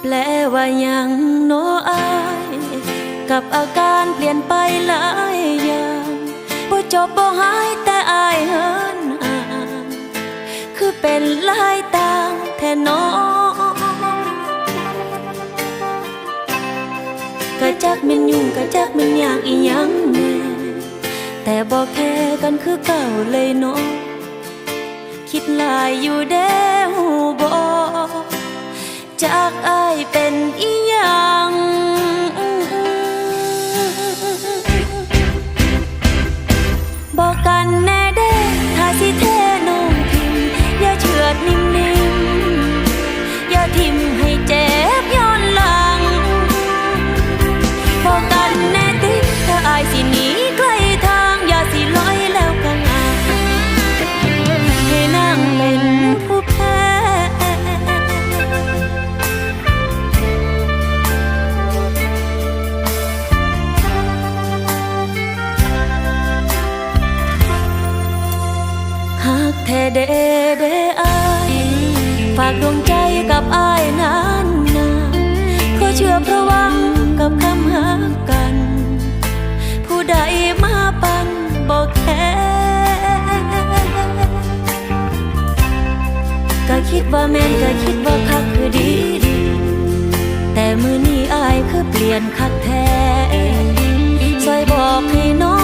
แปลว่ายังโนอาย กับอาการเปลี่ยนไปหลายอย่างบ่จบบ่หายแต่อายเฮินห่างคือเป็นหลายต่างแท่น้อกะจักม่นยุ่งกะจักม่นยากอีหยังแน่แต่บ่แค่กันคือเก่าเลยเนาะคิดหลายอยู่เด้ จากอายเป็นอีหยังบอกกันแน่ หากแท้เดเดอายฝากดวงใจกับอายนานนาขอเชื่อเพราะวังกับคำหากัน ผู้ใดมาปันบอกแค่ก็คิดว่าแม่นก็คิดว่าคักคือดีดีแต่มือนี้อายคือเปลี่ยนคักแท้ช่วยบอกให้น้องหูแน่สถานะน้อง